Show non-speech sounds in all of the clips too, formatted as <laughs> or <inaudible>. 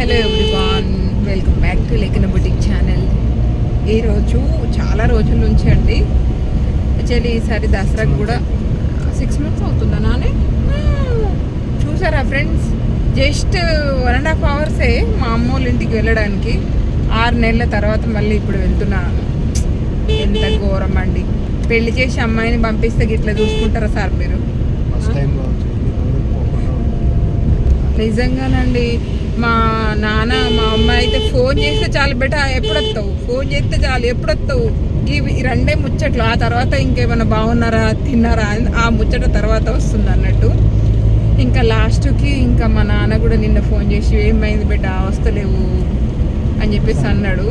Hello everyone welcome back to లెక్కన boutique channel. ఈరోజు చాలా రోజుల నుంచి అండి. యాక్చువల్లీ ఈసారి దసరాకు కూడా సిక్స్ మంత్స్ అవుతుందా నానే? చూసారా friends? Just one and half అవర్సే మా అమ్మ వాళ్ళ ఇంటికి వెళ్ళడానికి. ఆరు నెలల తర్వాత మళ్ళీ ఇప్పుడు వెళ్తున్నాను ఎంత ఘోరం అండి. పెళ్ళి చేసి అమ్మాయిని పంపిస్తే ఇట్లా చూసుకుంటారా సార్ మీరు. నిజంగానండి. మా నాన్న మా అమ్మ అయితే ఫోన్ చేస్తే చాలు బెట ఎప్పుడు వస్తావు ఫోన్ చేస్తే చాలు ఎప్పుడు వస్తావు ఇవి రెండే ముచ్చట్లు. ఆ తర్వాత ఇంకేమైనా బాగున్నారా తిన్నారా? ఆ ముచ్చట తర్వాత వస్తుంది అన్నట్టు. ఇంకా లాస్ట్కి ఇంకా మా నాన్న కూడా నిన్న ఫోన్ చేసి ఏమైంది బిడ్డ వస్తలేవు అని చెప్పేసి అన్నాడు.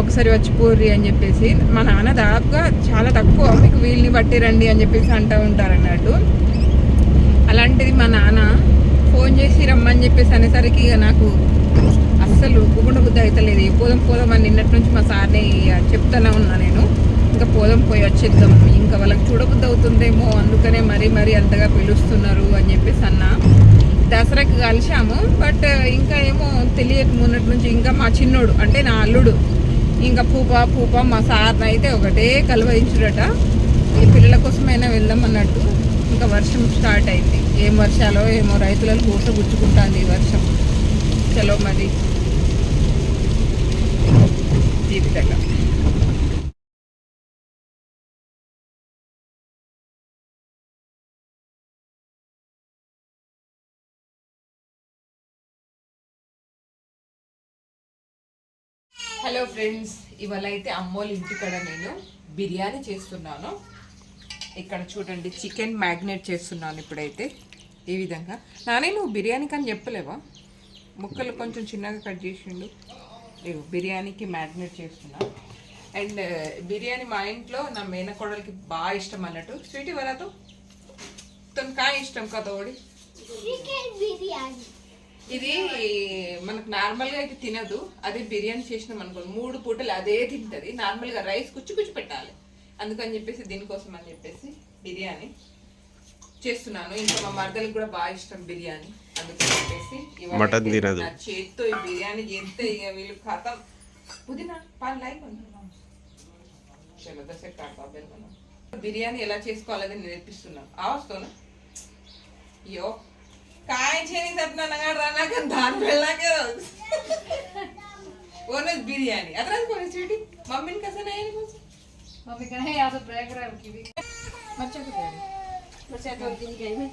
ఒకసారి వచ్చిపోర్రి అని చెప్పేసి. మా నాన్న దాదాపుగా చాలా తక్కువ మీకు వీళ్ళని బట్టి రండి అని చెప్పేసి అంటూ ఉంటారు అన్నట్టు అలాంటిది మా నాన్న ఫోన్ చేసి రమ్మని చెప్పేసి అనేసరికి ఇక నాకు అస్సలు ఒప్పుకుండా బుద్ధి అవుతలేదు పోదాం పోదాం అని నిన్నటి నుంచి మా సార్ని చెప్తానే ఉన్నా నేను. ఇంకా పోదాం పోయి వచ్చేద్దాం. ఇంకా వాళ్ళకి చూడబుద్ధి అవుతుందేమో అందుకనే మరీ మరీ అంతగా పిలుస్తున్నారు అని చెప్పేసి అన్నా. దసరాకి కలిసాము బట్ ఇంకా ఏమో తెలియదు మొన్నటి నుంచి ఇంకా మా చిన్నోడు అంటే నా అల్లుడు ఇంకా పూప పూప మా సార్ని అయితే ఒకటే కలవరించుడట. ఈ పిల్లల కోసమైనా వెళ్దాం అన్నట్టు. ఇంకా వర్షం స్టార్ట్ అయింది. ఏం వర్షాలో ఏమో రైతులను కూట గుచ్చుకుంటుంది ఈ వర్షం. చలో మరి. ఈ విధంగా. హలో ఫ్రెండ్స్ ఇవాళ అయితే అమ్మోళ్ళ ఇంటికాడ నేను బిర్యానీ చేస్తున్నాను. ఇక్కడ చూడండి చికెన్ మ్యాగ్నేట్ చేస్తున్నాను ఇప్పుడైతే. ఈ విధంగా. నానే నువ్వు బిర్యానీ కానీ చెప్పలేవా? ముక్కలు కొంచెం చిన్నగా కట్ చేసిండు. ఇగో బిర్యానీకి మ్యాగ్నేట్ చేస్తున్నా. అండ్ బిర్యానీ మా ఇంట్లో నా మేనకోడలికి బాగా ఇష్టం అన్నట్టు. స్వీట్ ఇవ్వరాదు తను కాయ ఇష్టం కదా ఓడి? ఇది మనకు నార్మల్గా అయితే తినదు. అదే బిర్యానీ చేసినాం అనుకోండి మూడు పూటలు అదే తింటది. నార్మల్గా రైస్ కుచ్చి కుచ్చి పెట్టాలి. అందుకని చెప్పేసి దీనికోసం అని చెప్పేసి బిర్యానీ చేస్తున్నాను. ఇంకా మా మరదలకు కూడా బాగా ఇష్టం బిర్యానీ. అందుకని చెప్పేసి మటన్ తినదు. చేతితో ఈ బిర్యానీ చేస్తే ఇక వీళ్ళు కథం. పుదీనా పాలు లైక్ బిర్యానీ ఎలా చేసుకోవాలని నేర్పిస్తున్నాను. అవస్థనా అయ్యో. కాయ చేయని చెప్పినా రానాక దాని వెళ్ళాకే ఓనస్ బిర్యానీ. అతను కొన్ని మమ్మీని కసనాయని కోసం. मम्मी कहना है या तो ब्रेक रहा उनकी भी। बच्चे को दे बच्चे तो दिन गई में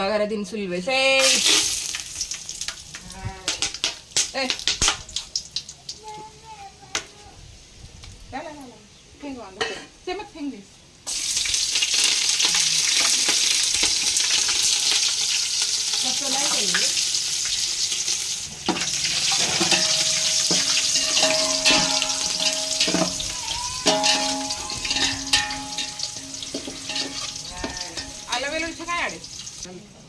बागारा दिन सुल वैसे ए। ला ला फेंक वाला से मत फेंक दिस Gracias.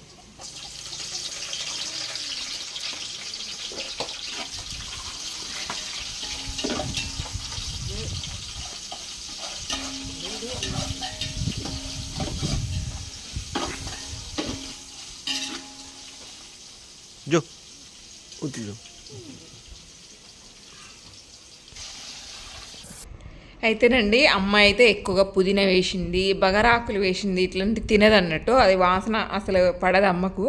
అయితేనండి అమ్మ అయితే ఎక్కువగా పుదీనా వేసింది బగరాకులు వేసింది ఇట్లాంటి తినదన్నట్టు. అది వాసన అసలు పడదు అమ్మకు.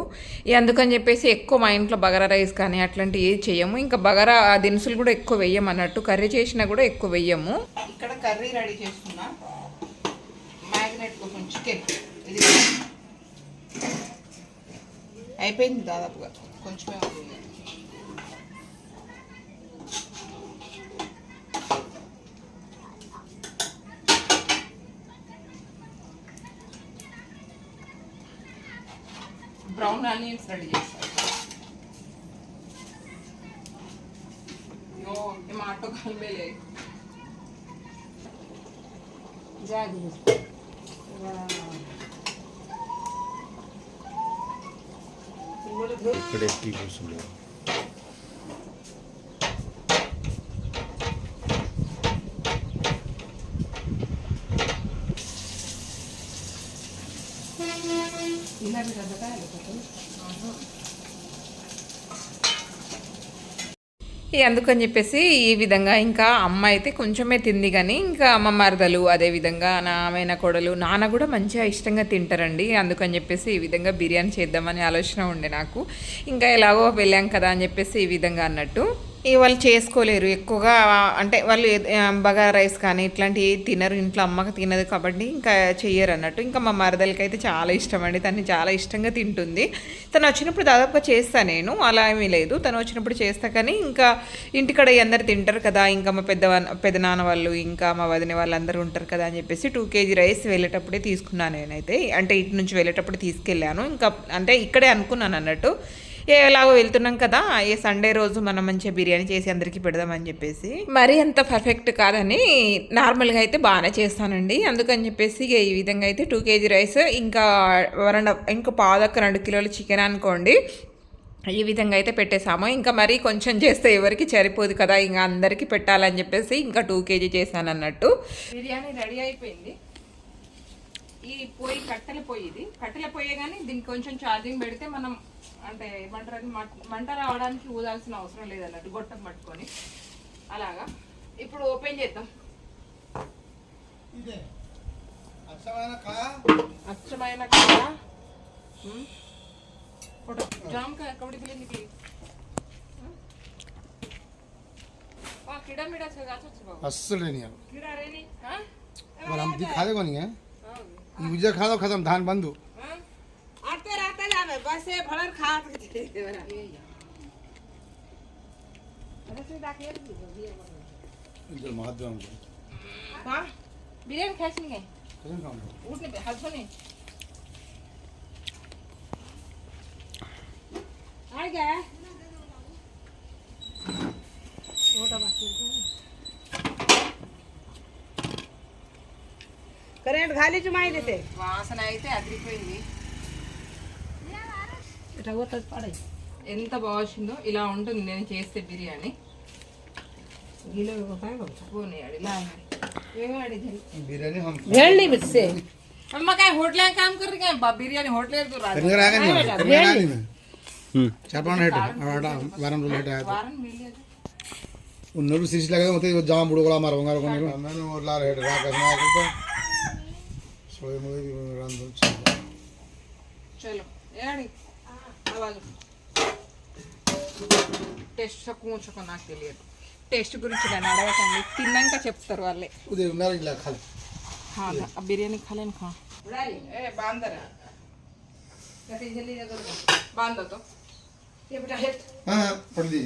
అందుకని చెప్పేసి ఎక్కువ మా ఇంట్లో బగారా రైస్ కానీ అట్లాంటివి ఏది చెయ్యము. ఇంకా బగారా దినుసులు కూడా ఎక్కువ వెయ్యం అన్నట్టు కర్రీ చేసినా కూడా ఎక్కువ వెయ్యము. ఇక్కడ కర్రీ రెడీ చేస్తున్నా మ్యాగ్నెట్ కోసం చికెన్. ఇది అయిపోయింది దాదాపుగా. కొంచెమే ब्रउन आनीय रेडी टमाटो कल मेले जागरूक इकड़े की कोशिश అందుకని చెప్పేసి ఈ విధంగా ఇంకా అమ్మ అయితే కొంచెమే తింది కానీ ఇంకా అమ్మ మరదలు అదే విధంగా నా కొడలు నాన్న కూడా మంచిగా ఇష్టంగా తింటారండి. అందుకని చెప్పేసి ఈ విధంగా బిర్యానీ చేద్దామని ఆలోచన ఉండే నాకు. ఇంకా ఎలాగో వెళ్ళాం కదా అని చెప్పేసి ఈ విధంగా అన్నట్టు. వాళ్ళు చేసుకోలేరు. ఎక్కువగా అంటే వాళ్ళు బగారా రైస్ కానీ ఇట్లాంటివి ఏది తినరు. ఇంట్లో అమ్మకి తినదు కాబట్టి ఇంకా చెయ్యరు అన్నట్టు. ఇంకా మా మరదలకి అయితే చాలా ఇష్టం అండి. తను చాలా ఇష్టంగా తింటుంది. తను వచ్చినప్పుడు దాదాపుగా చేస్తాను నేను. అలా ఏమీ లేదు. తను వచ్చినప్పుడు చేస్తా కానీ ఇంకా ఇంటికాడ అందరు తింటారు కదా. ఇంకా మా పెద్ద పెద్ద నాన్న వాళ్ళు ఇంకా మా వదిన వాళ్ళు అందరూ ఉంటారు కదా అని చెప్పేసి టూ కేజీ రైస్ వెళ్ళేటప్పుడే తీసుకున్నాను నేనైతే. అంటే ఇటు నుంచి వెళ్ళేటప్పుడు తీసుకెళ్ళాను. ఇంకా అంటే ఇక్కడే అనుకున్నాను అన్నట్టు. ఎలాగో వెళ్తున్నాం కదా ఏ సండే రోజు మనం మంచిగా బిర్యానీ చేసి అందరికీ పెడదామని చెప్పేసి. మరీ అంత పర్ఫెక్ట్ కాదని నార్మల్గా అయితే బాగానే చేస్తానండి. అందుకని చెప్పేసి ఈ విధంగా అయితే టూ కేజీ రైస్ ఇంకా వరణ ఇంకా పాదొక్క రెండు కిలోల చికెన్ అనుకోండి. ఈ విధంగా అయితే పెట్టేసాము ఇంకా మరీ కొంచెం చేస్తే ఎవరికి సరిపోదు కదా ఇంకా అందరికీ పెట్టాలని చెప్పేసి ఇంకా టూ కేజీ చేశాను అన్నట్టు బిర్యానీ రెడీ అయిపోయింది. ఈ పొయ్యి కట్టెల పొయ్యి ఇది కట్టెల పొయ్యి కానీ దీనికి కొంచెం ఛార్జింగ్ పెడితే మనం అంటే ఏమంటారు అది మట్- మంట రావడానికి ఊదాల్సిన అవసరం లేదన్నట్టు గొట్టం పట్టుకొని అలాగా ఇప్పుడు ఓపెన్ చేద్దాం అచ్చమైన కాయ हम्म? फोटो जाम का कपड़े के लिए निकली हाँ कीड़ा मीड़ा से गाछ अच्छे बाबू అస్సలు नहीं यार कीड़ा रे नहीं हाँ और हम दिखा दे नहीं है हाँ मुझे खा दो खत्म धान बंद हो। हाँ? आते रहते जावे बस ये भड़न खा इधर मार दो हमको। हाँ? बिरयानी खाइस नहीं कैसे खाऊँगा उसने हस्बैंड ने आ गया। వాసన అయితే అదిరిపోయింది. ఎంత బాగుందో ఇలా ఉంటుంది నేను చేస్తే బిర్యానీ. అమ్మకాయ హోటల్ కామ్ బిర్యానీ హోటల్ చెప్పండి వారం రోజులు ఉన్నప్పుడు సిరిసి లాగా జామ સોયમળી બી રાંધો છે ચલો એડી આવાજો టేస్ట్ తక్కువ ఉంచుకో నాకు తెలియదు టేస్ట్ గురించి నన్ను అడగకండి తిన్నాక చెప్తారు వాళ్ళే ఉదయం ఇలా ఖాళీ ఆ బిర్యానీ ఖాళీ ఖా ఏ బాందరా బాందతో ఏ బిడ్డ హెల్త్ పడి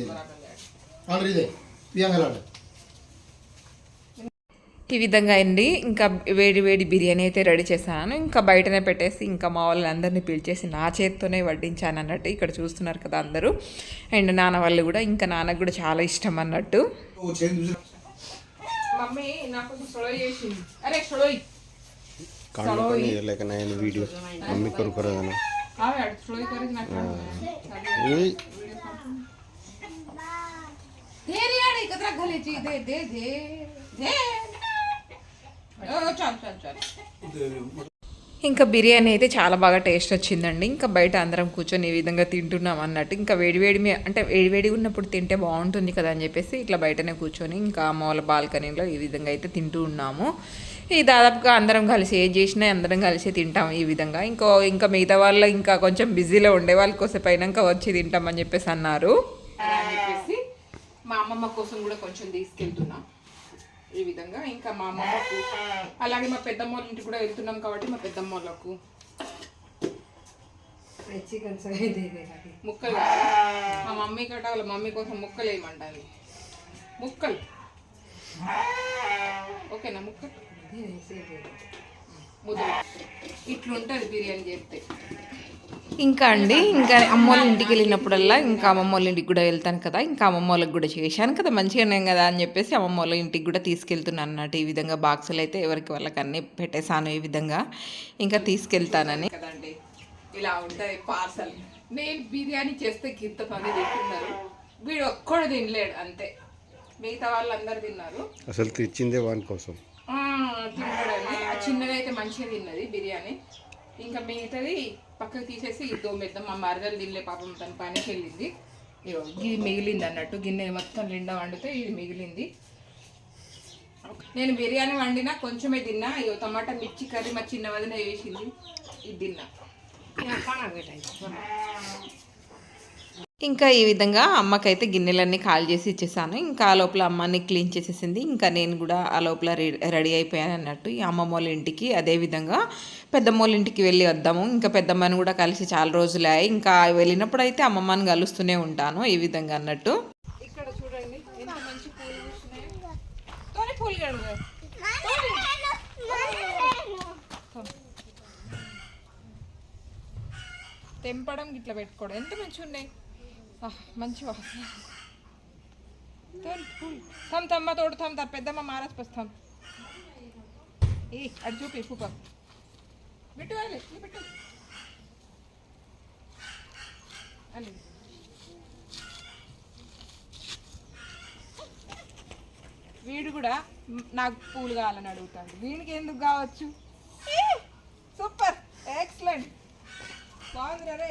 ఆర్డర్ ఇదే పియాంగల్ ఆర్డర్ ఈ విధంగా అండి. ఇంకా వేడి వేడి బిర్యానీ అయితే రెడీ చేశాను. ఇంకా బయటనే పెట్టేసి ఇంకా మా వాళ్ళని అందరినీ పిలిచేసి నా చేత్తోనే వడ్డించాను అన్నట్టు ఇక్కడ చూస్తున్నారు కదా అందరూ. అండ్ నాన్న వాళ్ళు కూడా ఇంకా నాన్నకు కూడా చాలా ఇష్టం అన్నట్టు. ఇంకా బిర్యానీ అయితే చాలా బాగా టేస్ట్ వచ్చిందండి. ఇంకా బయట అందరం కూర్చొని ఈ విధంగా తింటున్నాం అన్నట్టు. ఇంకా వేడివేడి అంటే వేడివేడి ఉన్నప్పుడు తింటే బాగుంటుంది కదా అని చెప్పేసి ఇట్లా బయటనే కూర్చొని ఇంకా మూల బాల్కనీలో ఈ విధంగా అయితే తింటూ ఉన్నాము. ఈ దాదాపుగా అందరం కలిసి ఏం చేసినా అందరం కలిసి తింటాం ఈ విధంగా. ఇంకో ఇంకా మిగతా వాళ్ళు ఇంకా కొంచెం బిజీలో ఉండే వాళ్ళ కోసం పైనాక వచ్చి తింటామని చెప్పేసి అన్నారు. అని చెప్పేసి మా అమ్మమ్మ కోసం కూడా కొంచెం తీసుకెళ్తున్నాం. ఈ విధంగా ఇంకా మా అమ్మమ్మకు అలాగే మా పెద్దమ్మ వాళ్ళ ఇంటికి కూడా వెళ్తున్నాం కాబట్టి మా పెద్దమ్మ వాళ్ళకు చికెన్ ముక్కలు. మా మమ్మీ కట్ట వాళ్ళ మమ్మీ కోసం ముక్కలు వేయమంటాను ముక్కలు. ఓకేనా ముక్కలు ముద్ద. ఇట్లుంటుంది బిర్యానీ చేస్తే. ఇంకా అండి ఇంకా అమ్మోళ్ళ ఇంటికి వెళ్ళినప్పుడల్లా ఇంకా అమ్మమ్మ వాళ్ళ ఇంటికి కూడా వెళ్తాను కదా ఇంకా అమ్మమ్మ వాళ్ళకి కూడా చేశాను కదా మంచిగా ఉన్నాం కదా అని చెప్పేసి అమ్మమ్మ వాళ్ళ ఇంటికి కూడా తీసుకెళ్తున్నాను అన్నట్టు ఈ విధంగా బాక్సులు అయితే ఎవరికి వాళ్ళకి అన్నీ పెట్టేశాను ఈ విధంగా. ఇంకా తీసుకెళ్తానని. కదండి ఇలా ఉంటుంది పార్సల్. నేను బిర్యానీ చేస్తే గింత పని తింటున్నారు. వీడు ఒక్కడు తినలేడు అంతే. మిగతా వాళ్ళందరూ తిన్నారు. అసలు తెచ్చిందే వాని కోసం. ఆ, తింటాడని ఆ చిన్నగా అయితే మంచిగా తిన్నది బిర్యానీ. ఇంకా మిగతాది పక్కకు తీసేసి దోమెద్దాం మా మరదలు తినలే పాపం తన పనికి వెళ్ళింది. ఇగో ఇది మిగిలింది అన్నట్టు గిన్నె మొత్తం నిండా వండితే ఇది మిగిలింది. నేను బిర్యానీ వండినా కొంచెమే తిన్నా ఇగో టమాటా మిర్చి కర్రీ మా చిన్న వదిన వేసింది ఇది తిన్నా. ఇంకా ఈ విధంగా అమ్మకైతే గిన్నెలన్నీ ఖాళీ చేసి ఇచ్చేసాను. ఇంకా ఆ లోపల అమ్మని క్లీన్ చేసేసింది. ఇంకా నేను కూడా ఆ లోపల రెడీ అయిపోయాను అన్నట్టు. ఈ అమ్మమ్మ వాళ్ళ ఇంటికి అదే విధంగా పెద్దమ్మ వాళ్ళ ఇంటికి వెళ్ళి వద్దాము. ఇంకా పెద్దమ్మని కూడా కలిసి చాలా రోజులే ఇంకా వెళ్ళినప్పుడు అయితే అమ్మమ్మని కలుస్తూనే ఉంటాను ఈ విధంగా అన్నట్టు. ఇక్కడ చూడండి తెంపడం ఇట్లా పెట్టుకోవడం. ఎంత మంచిగా ఉన్నాయి మంచి వాసన తోని తమ్ తమ్మ తోడు తమ్ పెద్దమ్మ మారాజ్ పస్తాం ఏ అటు చూపి పూప పెట్టు వాళ్ళే పెట్టు అల్లి వీడు కూడా నాకు పూలు కావాలని అడుగుతాడు. వీడికి ఎందుకు కావచ్చు? Super excellent. బాగుంది రే.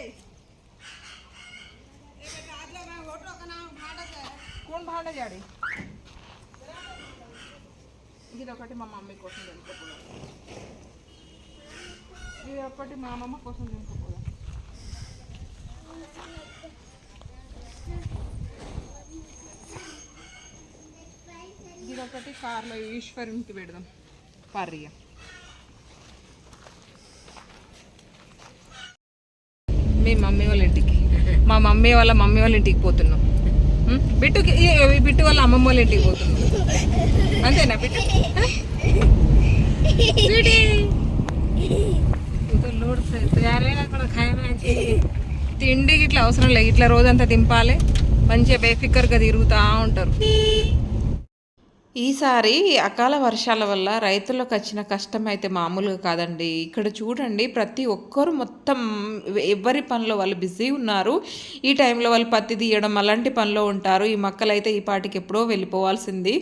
কোন ভাড়া జాడి ఇది ఒకటి మా మమ్మీ కోసం తినకపోదా ఇది ఒకటి మా అమ్మమ్మ కోసం తినకపోదా ఇది ఒకటి కార్లో ఈశ్వరునికి పెడదాం పర్య మీ మమ్మీ వాళ్ళ ఇంటికి మా మమ్మీ వాళ్ళ మమ్మీ వాళ్ళ ఇంటికి పోతున్నాం బిట్టుకి బిట్టు వల్ల అమ్మమ్మ వాళ్ళ ఇంటికి పోతుంది. అంతేనా బిట్టు? తిండికి ఇట్లా అవసరం లేదు. ఇట్లా రోజంతా దింపాలి. మంచిగా బేఫిక్కర్గా తిరుగుతూ ఉంటారు. ఈసారి అకాల వర్షాల వల్ల రైతులకు వచ్చిన కష్టం అయితే మామూలుగా కాదండి. ఇక్కడ చూడండి ప్రతి ఒక్కరు మొత్తం ఎవరి పనిలో వాళ్ళు బిజీ ఉన్నారు. ఈ టైంలో వాళ్ళు పత్తి తీయడం అలాంటి పనిలో ఉంటారు. ఈ మొక్కలు అయితే ఈ పాటికి ఎప్పుడో వెళ్ళిపోవాల్సింది.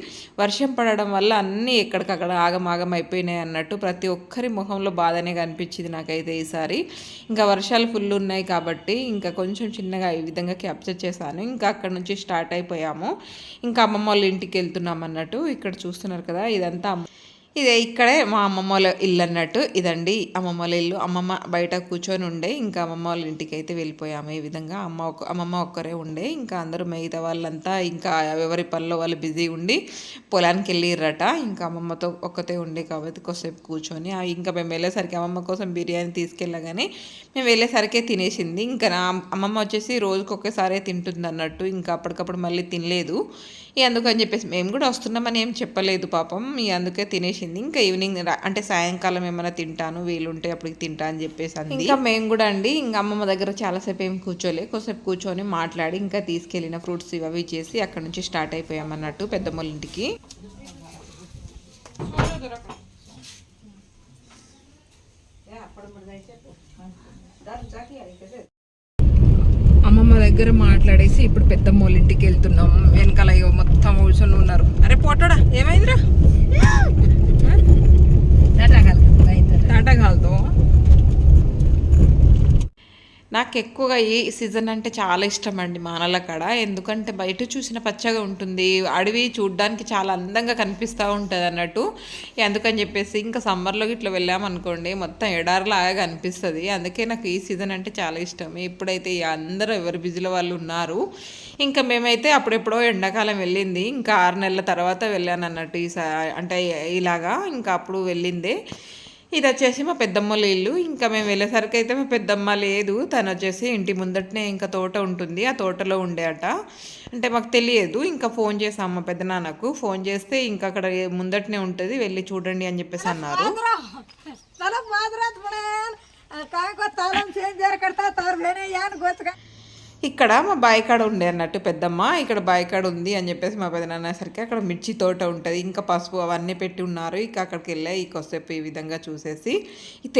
వర్షం పడడం వల్ల అన్నీ ఎక్కడికక్కడ ఆగమాగం అయిపోయినాయి అన్నట్టు ప్రతి ఒక్కరి ముఖంలో బాధనే కనిపించింది నాకైతే ఈసారి. ఇంకా వర్షాలు ఫుల్ ఉన్నాయి కాబట్టి ఇంకా కొంచెం చిన్నగా ఈ విధంగా క్యాప్చర్ చేశాను. ఇంకా అక్కడ నుంచి స్టార్ట్ అయిపోయాము. ఇంకా అమ్మమ్మ వాళ్ళ ఇంటికి వెళ్తున్నాం అన్నట్టు. ఇక్కడ చూస్తున్నారు కదా ఇదంతా ఇదే ఇక్కడే మా అమ్మమ్మ వాళ్ళ ఇల్లు అన్నట్టు. ఇదండి అమ్మమ్మ వాళ్ళ ఇల్లు. అమ్మమ్మ బయట కూర్చొని ఉండే ఇంకా అమ్మమ్మ వాళ్ళ ఇంటికి అయితే వెళ్ళిపోయాము ఈ విధంగా. అమ్మ ఒక అమ్మమ్మ ఒక్కరే ఉండే ఇంకా అందరూ మిగతా వాళ్ళంతా ఇంకా ఎవరి పనిలో వాళ్ళు బిజీ ఉండి పొలానికి వెళ్ళిర్రట. ఇంకా అమ్మమ్మతో ఒక్కతే ఉండే కాబట్టి కొద్దిసేపు కూర్చొని ఇంకా మేము వెళ్ళేసరికి అమ్మమ్మ కోసం బిర్యానీ తీసుకెళ్ళగానే మేము వెళ్ళేసరికే తినేసింది. ఇంకా నా అమ్మమ్మ వచ్చేసి రోజుకి తింటుంది అన్నట్టు ఇంకా అప్పటికప్పుడు మళ్ళీ తినలేదు. అందుకని చెప్పేసి మేము కూడా వస్తున్నామని ఏం చెప్పలేదు పాపం. ఇక అందుకే తినేసింది. ఇంకా ఈవినింగ్ రా- అంటే సాయంకాలం ఏమైనా తింటాను వీలుంటే అప్పటికి తింటా అని చెప్పేసి అంది ఇంకా మేము కూడా అండి ఇంకా అమ్మమ్మ దగ్గర చాలాసేపు ఏం కూర్చోలే. కొంచెంసేపు కూర్చొని మాట్లాడి ఇంకా తీసుకెళ్ళిన ఫ్రూట్స్ ఇవి చేసి అక్కడ నుంచి స్టార్ట్ అయిపోయాం అన్నట్టు పెద్దమ్మల ఇంటికి అమ్మమ్మ దగ్గర మాట్లాడేసి ఇప్పుడు పెద్దమ్మ వాళ్ళ ఇంటికి వెళ్తున్నాం. వెనకాల మొత్తం కూర్చొని ఉన్నారు. అరే పోటాడా ఏమైందిరా నాకు ఎక్కువగా ఈ సీజన్ అంటే చాలా ఇష్టం అండి మానల కాడ ఎందుకంటే బయట చూసిన పచ్చగా ఉంటుంది. అడవి చూడడానికి చాలా అందంగా కనిపిస్తూ ఉంటుంది అన్నట్టు. ఎందుకని చెప్పేసి ఇంకా సమ్మర్లో ఇట్లా వెళ్ళామనుకోండి మొత్తం ఎడారిలాగా కనిపిస్తుంది. అందుకే నాకు ఈ సీజన్ అంటే చాలా ఇష్టం. ఇప్పుడైతే అందరూ ఎవరు బిజీలో వాళ్ళు ఉన్నారు. ఇంకా మేమైతే అప్పుడెప్పుడో ఎండాకాలం వెళ్ళింది. ఇంకా ఆరు నెలల తర్వాత వెళ్ళాను అన్నట్టు ఈ అంటే ఇలాగా. ఇంకా అప్పుడు వెళ్ళిందే. ఇది వచ్చేసి మా పెద్దమ్మల ఇల్లు. ఇంకా మేము వెళ్ళేసరికి అయితే మా పెద్దమ్మ లేదు. తను వచ్చేసి ఇంటి ముందటనే ఇంకా తోట ఉంటుంది. ఆ తోటలో ఉండేట అంటే మాకు తెలియదు. ఇంకా ఫోన్ చేసాం మా పెద్దనాన్నకు ఫోన్ చేస్తే ఇంకా అక్కడ ముందటనే ఉంటుంది. వెళ్ళి చూడండి అని చెప్పేసి అన్నారు. ఇక్కడ మా బాయికాడ ఉండే అన్నట్టు పెద్దమ్మ ఇక్కడ బాయికాడ ఉంది అని చెప్పేసి మా పెద్దనాన్న సరికి అక్కడ మిర్చి తోట ఉంటుంది. ఇంకా పసుపు అవన్నీ పెట్టి ఉన్నారు. ఇక అక్కడికి వెళ్ళాయి ఈ కొసేపు ఈ విధంగా చూసేసి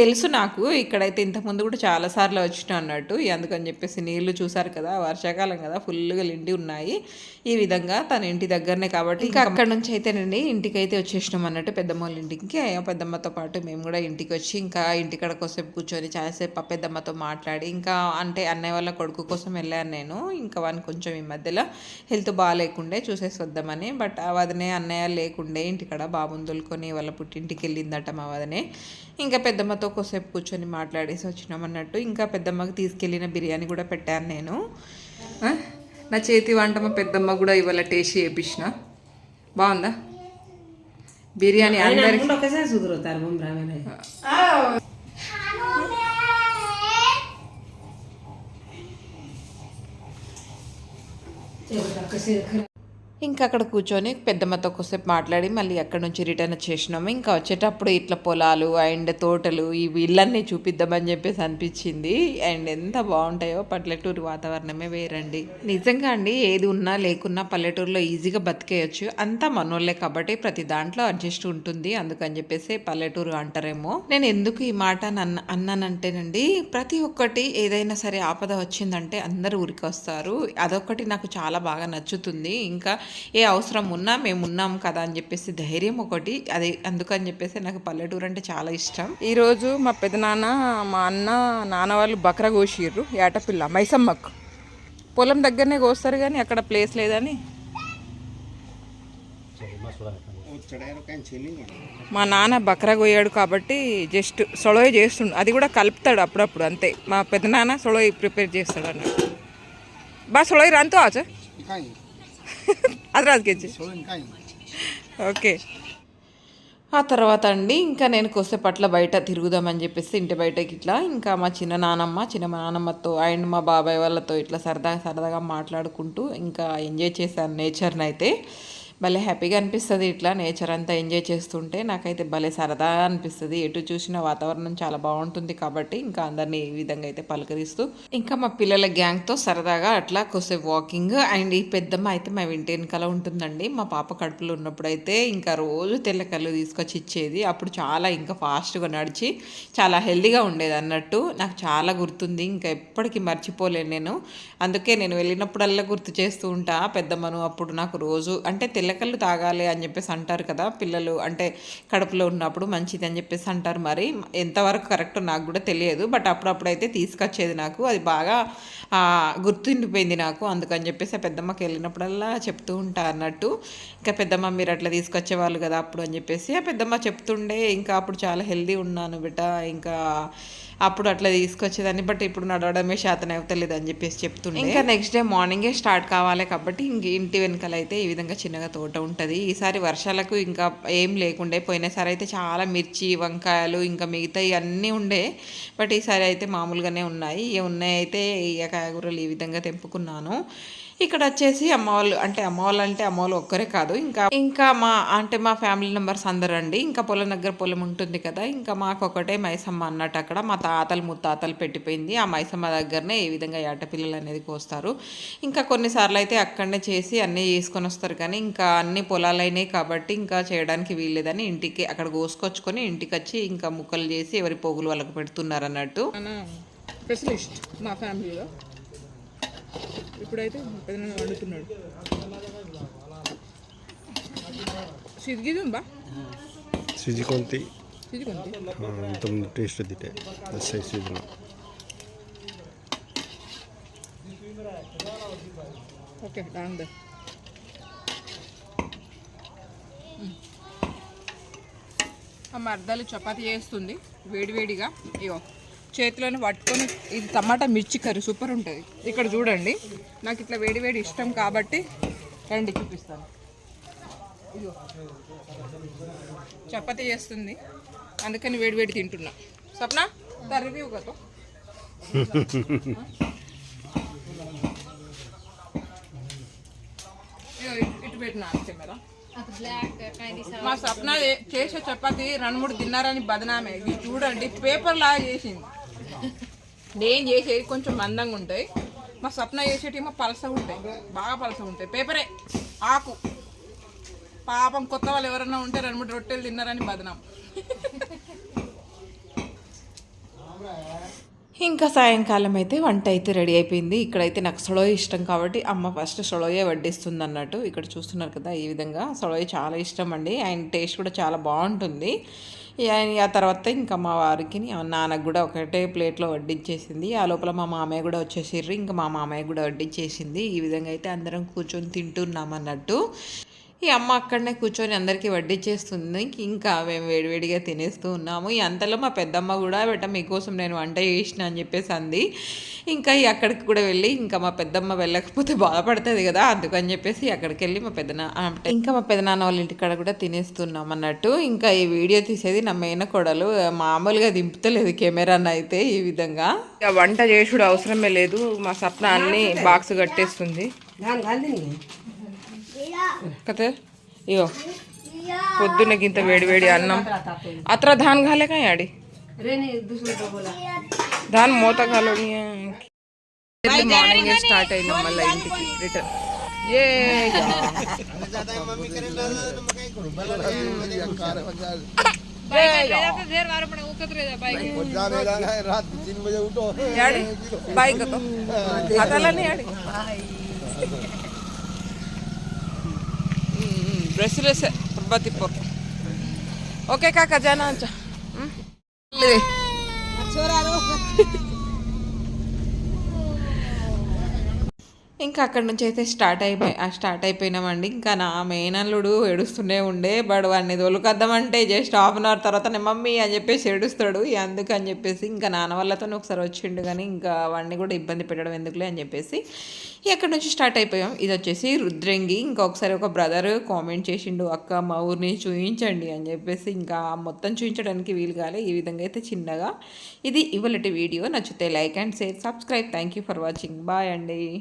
తెలుసు నాకు ఇక్కడైతే ఇంతకుముందు కూడా చాలాసార్లు వచ్చిన అన్నట్టు. అందుకని చెప్పేసి నీళ్ళు చూసారు కదా వర్షాకాలం కదా ఫుల్గా నిండి ఉన్నాయి. ఈ విధంగా తన ఇంటి దగ్గరనే కాబట్టి ఇంకా అక్కడ నుంచి అయితేనండి ఇంటికి అయితే వచ్చేసినాం అన్నట్టు పెద్దమ్మ వాళ్ళ ఇంటికి. పెద్దమ్మతో పాటు మేము కూడా ఇంటికి వచ్చి ఇంకా ఇంటికాడ కొద్దిసేపు కూర్చొని చాలాసేపు పెద్దమ్మతో మాట్లాడి ఇంకా అంటే అన్నయ్య వాళ్ళ కొడుకు కోసం వెళ్ళాను నేను. ఇంకా వాని కొంచెం ఈ మధ్యలో హెల్త్ బాగాలేకుండే చూసేసి వద్దామని బట్ ఆ వదనే అన్నయ్య లేకుండే ఇంటికాడ బాబుని తోలుకొని వాళ్ళ పుట్టింటికి వెళ్ళిందట మా వదనే ఇంకా పెద్దమ్మతో కొద్దిసేపు కూర్చొని మాట్లాడేసి వచ్చినాం అన్నట్టు. ఇంకా పెద్దమ్మకి తీసుకెళ్ళిన బిర్యానీ కూడా పెట్టాను నేను? నా చేతి వంట మా పెద్దమ్మ కూడా ఇవాళ టేస్ట్ చేయించిన బాగుందా? బిర్యానీ అందరికి ఇంకా అక్కడ కూర్చొని పెద్దమ్మతో కొద్దిసేపు మాట్లాడి మళ్ళీ అక్కడ నుంచి రిటర్న్ వచ్చేసినాము ఇంకా వచ్చేటప్పుడు ఇట్లా పొలాలు అండ్ తోటలు ఈ ఇళ్ళన్నీ చూపిద్దామని చెప్పేసి అనిపించింది. అండ్ ఎంత బాగుంటాయో పల్లెటూరు వాతావరణమే వేరండి. నిజంగా అండి ఏది ఉన్నా లేకున్నా పల్లెటూరులో ఈజీగా బతికేయచ్చు. అంతా మనోళ్ళే కాబట్టి ప్రతి దాంట్లో అడ్జస్ట్ ఉంటుంది. అందుకని చెప్పేసి పల్లెటూరు అంటారేమో. నేను ఎందుకు ఈ మాట నన్ను అన్నానంటేనండి ప్రతి ఒక్కటి ఏదైనా సరే ఆపద వచ్చిందంటే అందరూ ఊరికి వస్తారు అదొక్కటి నాకు చాలా బాగా నచ్చుతుంది. ఇంకా ఏ అవసరం ఉన్నా మేము ఉన్నాం కదా అని చెప్పేసి ధైర్యం ఒకటి. అది అందుకని చెప్పేసి నాకు పల్లెటూరు అంటే చాలా ఇష్టం. ఈరోజు మా పెదనాన్న మా అన్న నాన్న వాళ్ళు బక్రా కోసిర్రు. ఏటపిల్ల మైసమ్మకు. పొలం దగ్గరనే కోస్తారు కానీ అక్కడ ప్లేస్ లేదని. మా నాన్న బక్రా కొయ్యాడు కాబట్టి జస్ట్ సొలోయ్ చేస్తుండు. అది కూడా కలుపుతాడు అప్పుడప్పుడు అంతే. మా పెద్దనాన్న సొలోయ్ ప్రిపేర్ చేస్తాడు అన్నట్టు. బా సొలోయ్ రాంతో ఆచ. <laughs> ఓకే. ఆ తర్వాత అండి ఇంకా నేను కొద్దిసేపట్ల బయట తిరుగుదామని చెప్పేసి ఇంటి బయటకి ఇట్లా ఇంకా మా చిన్న నానమ్మ చిన్న నానమ్మతో అండ్ మా బాబాయ్ వాళ్ళతో ఇట్లా సరదా సరదాగా మాట్లాడుకుంటూ ఇంకా ఎంజాయ్ చేశాను నేచర్ని అయితే భలే హ్యాపీగా అనిపిస్తుంది ఇట్లా నేచర్ అంతా ఎంజాయ్ చేస్తుంటే. నాకైతే భలే సరదాగా అనిపిస్తుంది. ఎటు చూసిన వాతావరణం చాలా బాగుంటుంది కాబట్టి ఇంకా అందరినీ ఈ విధంగా అయితే పలకరిస్తూ. ఇంకా మా పిల్లల గ్యాంగ్తో సరదాగా అట్లా కొసేపు వాకింగ్ అండ్ ఈ పెద్దమ్మ అయితే మా ఇంటి వెనకాల ఉంటుందండి. మా పాప కడుపులో ఉన్నప్పుడు అయితే ఇంకా రోజు తెల్ల కళ్ళు తీసుకొచ్చి ఇచ్చేది. అప్పుడు చాలా ఇంకా ఫాస్ట్గా నడిచి చాలా హెల్దీగా ఉండేది అన్నట్టు. నాకు చాలా గుర్తుంది. ఇంకా ఎప్పటికీ మర్చిపోలేను నేను. అందుకే నేను వెళ్ళినప్పుడల్లా గుర్తు చేస్తూ ఉంటా. పెద్దమ్మను అప్పుడు నాకు రోజు అంటే తెల్ల జీలకల్లు తాగాలి అని చెప్పేసి అంటారు కదా పిల్లలు అంటే కడుపులో ఉన్నప్పుడు మంచిది అని చెప్పేసి అంటారు మరి. ఎంతవరకు కరెక్ట్ నాకు కూడా తెలియదు బట్ అప్పుడప్పుడు అయితే తీసుకొచ్చేది నాకు. అది బాగా గుర్తుండిపోయింది నాకు. అందుకని చెప్పేసి ఆ పెద్దమ్మకి వెళ్ళినప్పుడల్లా చెప్తూ ఉంటా అన్నట్టు. ఇంకా పెద్దమ్మ మీరు అట్లా తీసుకొచ్చేవాళ్ళు కదా అప్పుడు అని చెప్పేసి ఆ పెద్దమ్మ చెప్తుండే ఇంకా అప్పుడు చాలా హెల్దీ ఉన్నాను బిడ్డ ఇంకా అప్పుడు అట్లా తీసుకొచ్చేదాన్ని. బట్ ఇప్పుడు నడవడమే శాతం అవుతలేదు అని చెప్పేసి చెప్తుండే. ఇంకా నెక్స్ట్ డే మార్నింగే స్టార్ట్ కావాలి కాబట్టి ఇంక ఇంటి వెనకాల అయితే ఈ విధంగా చిన్నగా తోట ఉంటుంది. ఈసారి వర్షాలకు ఇంకా ఏం లేకుండే. పోయినసారి అయితే చాలా మిర్చి వంకాయలు ఇంకా మిగతా అన్నీ ఉండే. బట్ ఈసారి అయితే మామూలుగానే ఉన్నాయి. ఇవి ఉన్నాయి అయితే ఈ కాయగూరలు ఈ విధంగా తెంపుకున్నాను. ఇక్కడ వచ్చేసి అమ్మవాళ్ళు అంటే అమ్మవాళ్ళు అంటే అమ్మవాళ్ళు ఒక్కరే కాదు. ఇంకా ఇంకా మా అంటే మా ఫ్యామిలీ మెంబర్స్ అందరూ అండి ఇంకా పొలం దగ్గర పొలం ఉంటుంది కదా ఇంకా మాకు ఒకటే మైసమ్మ అన్నట్టు అక్కడ మా తాతలు ముత్తాతలు పెట్టిపోయింది. ఆ మైసమ్మ దగ్గరనే ఏ విధంగా ఏటపిల్లలు అనేది కోస్తారు. ఇంకా కొన్నిసార్లు అయితే అక్కడనే చేసి అన్నీ చేసుకొని వస్తారు. కానీ ఇంకా అన్ని పొలాలు అయినాయి కాబట్టి ఇంకా చేయడానికి వీల్లేదని ఇంటికి అక్కడ కోసుకొచ్చుకొని ఇంటికి వచ్చి ఇంకా ముక్కలు చేసి ఎవరి పోగులు వాళ్ళకి పెడుతున్నారు అన్నట్టు. స్పెషలిస్ట్ మా ఫ్యామిలీలో. ఇప్పుడైతే పెద్దనాన్న వండుతున్నాడు సిద్గిది బా ಸಿಜಿ ಕೊಂತಿ సిద్గి కొంది ತುಂಬ ಟೇಸ್ಟ್ ಇದ್ದಿಟ್ಟೆ ಸೈ ಸಿಜಿ ఓకే డాంగ్ అమ్మ అర్ధాలు చపాతి చేస్తుంది వేడివేడిగా ఇగో చేతిలోనే పట్టుకొని ఇది టమాటా మిర్చి కర్రీ సూపర్ ఉంటుంది. ఇక్కడ చూడండి నాకు ఇట్లా వేడివేడి ఇష్టం కాబట్టి రండి చూపిస్తాను. చపాతి చేస్తుంది అందుకని వేడివేడి తింటున్నా. స్వప్న తరివి కదా ఇటు- పెట్టినా కెమెరా. మా సప్న చేసే చపాతి రెండు మూడు తిన్నారని బదనామే. ఇది చూడండి పేపర్ లాగా చేసింది. నేను చేసేది కొంచెం మందంగా ఉంటాయి. మా స్వప్న చేసేటేమో పలసగా ఉంటాయి. బాగా పలసగా ఉంటాయి. పేపరే ఆకు. పాపం కొత్త వాళ్ళు ఎవరన్నా ఉంటే రెండు మూడు రొట్టెలు తిన్నారని బదనాం. ఇంకా సాయంకాలం అయితే వంట అయితే రెడీ అయిపోయింది. ఇక్కడైతే నాకు సొలోయ ఇష్టం కాబట్టి అమ్మ ఫస్ట్ సొలోయే వడ్డిస్తుంది అన్నట్టు. ఇక్కడ చూస్తున్నారు కదా ఈ విధంగా. సొలోయ చాలా ఇష్టం అండి. అండ్ టేస్ట్ కూడా చాలా బాగుంటుంది. ఆ తర్వాత ఇంకా మా వారికి నాన్నకు కూడా ఒకటే ప్లేట్లో వడ్డించేసింది. ఆ లోపల మా మామయ్య కూడా వచ్చేసిర్రు. ఇంకా మా మామయ్య కూడా వడ్డించేసింది. ఈ విధంగా అయితే అందరం కూర్చొని తింటున్నాం అన్నట్టు. ఈ అమ్మ అక్కడనే కూర్చొని అందరికీ వడ్డించేస్తుంది ఇంకా మేము వేడివేడిగా తినేస్తూ ఉన్నాము. ఈ అంతలో మా పెద్దమ్మ కూడా బెట్ట మీకోసం నేను వంట చేసిన అని చెప్పేసి అంది. ఇంకా ఈ అక్కడికి కూడా వెళ్ళి ఇంకా మా పెద్దమ్మ వెళ్ళకపోతే బాధపడుతుంది కదా అందుకని చెప్పేసి అక్కడికి వెళ్ళి మా పెద్దనా అంటే ఇంకా మా పెదనాన్న వాళ్ళ ఇంటికాడ కూడా తినేస్తున్నాం అన్నట్టు. ఇంకా ఈ వీడియో తీసేది నా మేన కొడలు. మామూలుగా దింపుతలేదు కెమెరాను అయితే ఈ విధంగా. ఇక వంట చేసుడు అవసరమే లేదు. మా సప్న అన్ని బాక్స్ కట్టేస్తుంది. కతే ఇగో పొద్దున్న గింత వేడి వేడి అన్నం అత్ర धान घाले काय आडी धान మూత घालो మార్నింగ్ స్టార్ట్ అయినాం మళ్ళీ ఇంటికి రిటర్న్ ఏ रात तीन बजे उठो बाईक तो हाताला नाही ಬ್ರೆಸ್ಲೆಸ್ ಹಬ್ಬತಿ ಪೋರ್ಕೆ ಓಕೆ ಕಾಕ ಜನ ಅಂಚ ಹ್ಞೂ ಚೋರ ఇంకా అక్కడ నుంచి అయితే స్టార్ట్ అయిపోయి స్టార్ట్ అయిపోయినామండి. ఇంకా నా మేనల్లుడు ఏడుస్తూనే ఉండే బట్ వాడిని తొలుకొద్దామంటే జస్ట్ హాఫ్ అన్ అవర్ తర్వాత నేను మమ్మీ అని చెప్పేసి ఏడుస్తాడు. అందుకని చెప్పేసి ఇంకా నాన్న వాళ్ళతో ఒకసారి వచ్చిండు కానీ ఇంకా వాడిని కూడా ఇబ్బంది పెట్టడం ఎందుకులే అని చెప్పేసి ఇక అక్కడ నుంచి స్టార్ట్ అయిపోయాం. ఇది వచ్చేసి రుద్రంగి. ఇంకొకసారి ఒక బ్రదర్ కామెంట్ చేసిండు అక్క మా ఊరిని చూయించండి అని చెప్పేసి ఇంకా మొత్తం చూపించడానికి వీలు కాలే. ఈ విధంగా అయితే చిన్నగా ఇది ఇవాళ వీడియో. నచ్చితే like and share subscribe. Thank you for watching bye అండి.